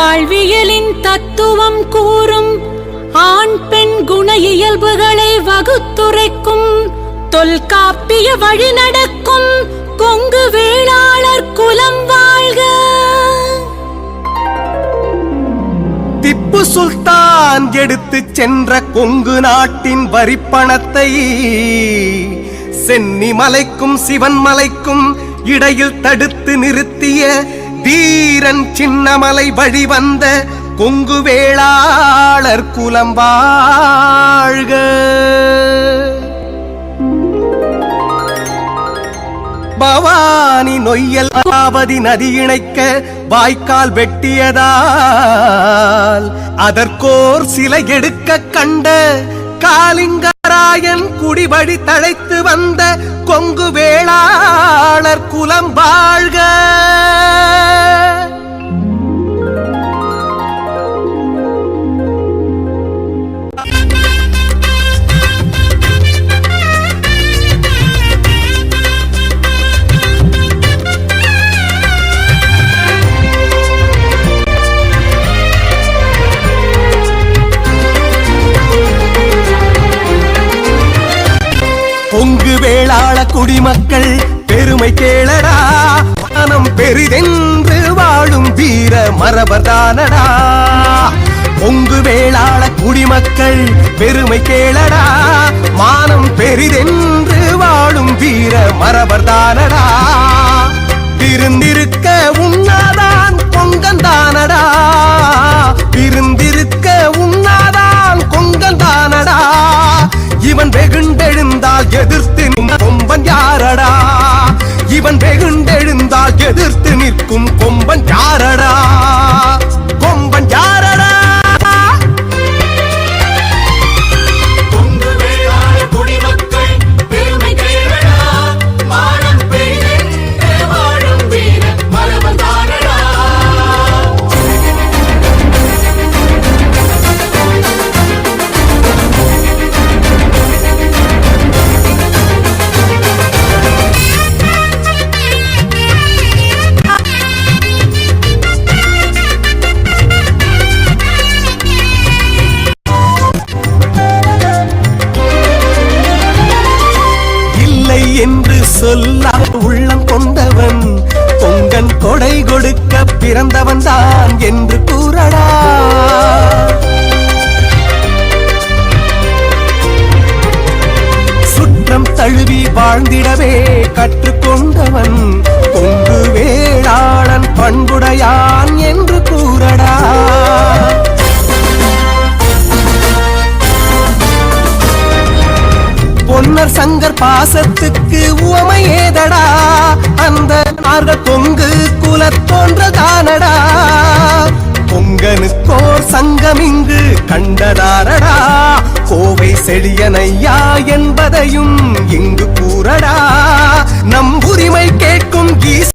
வாழ்வியலின் தத்துவம் கூறும் ஆண் பெண் குண இயல்புகளை வகுத்துரைக்கும் தொல்காப்பிய வழி நடக்கும் கொங்கு வேளாளர் குலம் வாழ்க. திப்பு சுல்தான் எடுத்துச் சென்ற கொங்கு நாட்டின் வரிப்பணத்தை சென்னி மலைக்கும் சிவன் மலைக்கும் இடையில் தடுத்து நிறுத்திய தீரன் சின்னமலை வழி வந்த கொங்கு வேளாளர் குலம் வாழ்க. பவானி நொய்யல் ஆவதி நதி இணைக்க வாய்க்கால் வெட்டியதால் அதற்கோர் சிலை எடுக்க கண்ட காலிங்கராயன் குடிவழி தழைத்து வந்த கொங்கு வேளாளர் குலம் வாழ்க. பொங்கு வேளாள குடிமக்கள் பெருமை கேளடா. மனம் பெரிதென்று வாழும் வீர மரபர்தானடா பொங்கு வேளாள குடிமக்கள் பெருமை கேளடா. மானம் பெரிதென்று வாழும் வீர மரபர்தானடா வெகுண்டெழுந்தால் எதிர்த்து நிற்கும் கொம்பன் யாரடா? என்று சொல்ல உள்ளம் கொண்டவன் பொங்கன் கொடை கொடுக்க பிறந்தவன் தான் என்று கூறடா. சுற்றம் தழுவி வாழ்ந்திடவே கற்றுக்கொண்டவன் பொன்னர் பாசத்துக்கு உவமை ஏதடா? அந்த நார்கள் பொங்கு குலத்தோன்றதானடா பொங்கனுக்கோர் சங்கம் இங்கு கண்டதாரடா? கோவை செழியனையா என்பதையும் இங்கு கூறடா? நம் உரிமை கேட்கும் கீஸ்